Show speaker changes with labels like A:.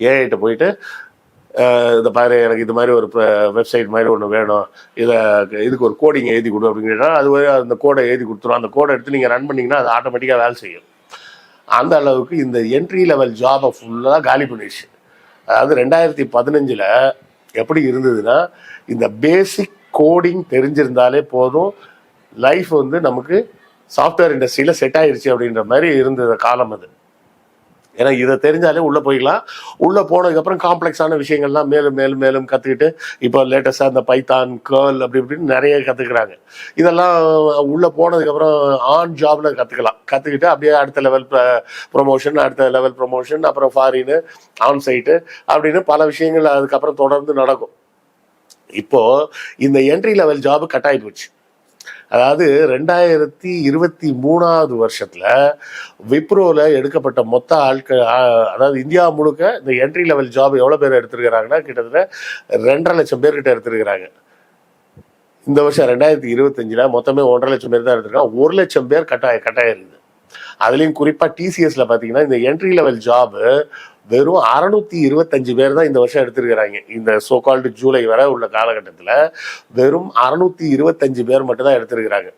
A: ஏஐட்ட போயிட்டு இந்த பாரு எனக்கு இது மாதிரி ஒரு வெப்சைட் மாதிரி ஒன்று வேணும். இதை இதுக்கு ஒரு கோடிங் எழுதி கொடு அப்படின்னு அது ஒரு அந்த கோடை எழுதி கொடுத்துரும். அந்த கோடை எடுத்து நீங்கள் ரன் பண்ணீங்கன்னா அது ஆட்டோமேட்டிக்காக வேலை செய்யும். அந்த அளவுக்கு இந்த என்ட்ரி லெவல் ஜாபை ஃபுல்லாக காலி பண்ணிடுச்சு. அதாவது ரெண்டாயிரத்தி பதினஞ்சில் எப்படி இருந்ததுன்னா இந்த பேசிக் கோடிங் தெரிஞ்சிருந்தாலே போதும். லைஃப் வந்து நமக்கு சாஃப்ட்வேர் இண்டஸ்ட்ரியில் செட் ஆயிடுச்சு அப்படின்ற மாதிரி இருந்தது காலம் அது. ஏன்னா இதை தெரிஞ்சாலே உள்ளே போய்க்கலாம் உள்ளே போனதுக்கப்புறம் காம்ப்ளெக்ஸான விஷயங்கள்லாம் மேலும் மேலும் மேலும் கற்றுக்கிட்டு இப்போ லேட்டஸ்ட்டாக இந்த பைத்தான் கேர்ள் அப்படி இப்படின்னு நிறைய கற்றுக்குறாங்க இதெல்லாம் உள்ளே போனதுக்கப்புறம் ஆன் ஜாபில் கற்றுக்கலாம் கற்றுக்கிட்டு அப்படியே அடுத்த லெவல் ப்ரொமோஷன் அடுத்த லெவல் ப்ரொமோஷன் அப்புறம் ஃபாரினு ஆன் சைட்டு அப்படின்னு பல விஷயங்கள் அதுக்கப்புறம் தொடர்ந்து நடக்கும். இப்போ இந்த என்ட்ரி லெவல் ஜாப் கட்டாயி போச்சு. அதாவது ரெண்டாயிரத்தி இருபத்தி மூணாவது வருஷத்தில் விப்ரோவில் எடுக்கப்பட்ட மொத்த ஆட்கள் அதாவது இந்தியா முழுக்க இந்த என்ட்ரி லெவல் ஜாப் எவ்வளோ பேர் எடுத்திருக்கிறாங்கன்னா கிட்டத்தட்ட ரெண்டரை லட்சம் பேர்கிட்ட எடுத்திருக்கிறாங்க. இந்த வருஷம் ரெண்டாயிரத்தி இருபத்தஞ்சில் மொத்தமே ஒன்றரை லட்சம் பேர் தான் எடுத்திருக்காங்க. ஒரு லட்சம் பேர் கட்டாய கட்டாயம் அதுலேயும் குறிப்பாக டிசிஎஸ்ல பார்த்தீங்கன்னா இந்த என்ட்ரி லெவல் ஜாப் வெறும் அறநூத்தி இருபத்தஞ்சு பேர் தான் இந்த வருஷம் எடுத்திருக்கிறாங்க. இந்த சோகால்டு ஜூலை வரை உள்ள காலகட்டத்தில் வெறும் அறநூத்தி இருபத்தஞ்சு பேர் மட்டும் தான் எடுத்திருக்கிறாங்க.